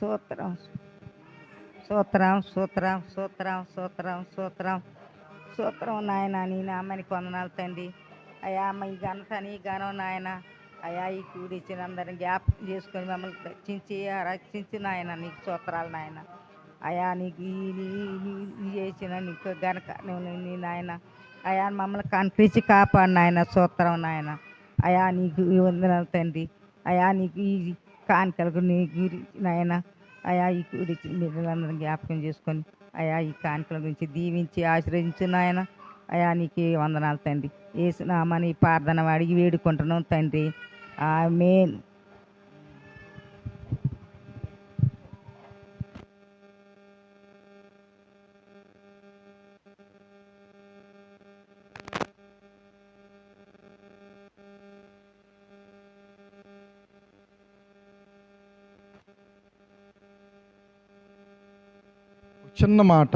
సూత్రం సూత్రం సూత్రం సూత్రం సూత్రం సూత్రం. సూత్రం నాయన నీ నామని కొందనాలు తండ్రి. అయ్యా అమ్మ ఈ ఘనత నీ ఘనం నాయన. అయ్యా ఈ కూడిచ్చిన అందరిని జ్ఞాపకం చేసుకొని మమ్మల్ని రక్షించి రక్షించి నాయన నీకు సూత్రాలు నాయన. అయా నీకు ఈ చేసిన నీకు గనక నువ్వు నీ నాయన. అయా మమ్మల్ని కనిపించి కాపాడు నాయన సూత్రం నాయన. అయా నీకు వందనాలు తండ్రి. అయా నీకు ఈ కానుకలకు నీ గురించి నాయన అయా ఈ గురించి బిడ్డలందరూ జ్ఞాపకం చేసుకొని అయా ఈ కానుకల గురించి దీవించి ఆశ్రయించు నాయన. అయా నీకు వందనాలు తండ్రి. ఏసునామని ప్రార్థన అడిగి వేడుకుంటున్నాం తండ్రి. ఆమేన్. చిన్న మాట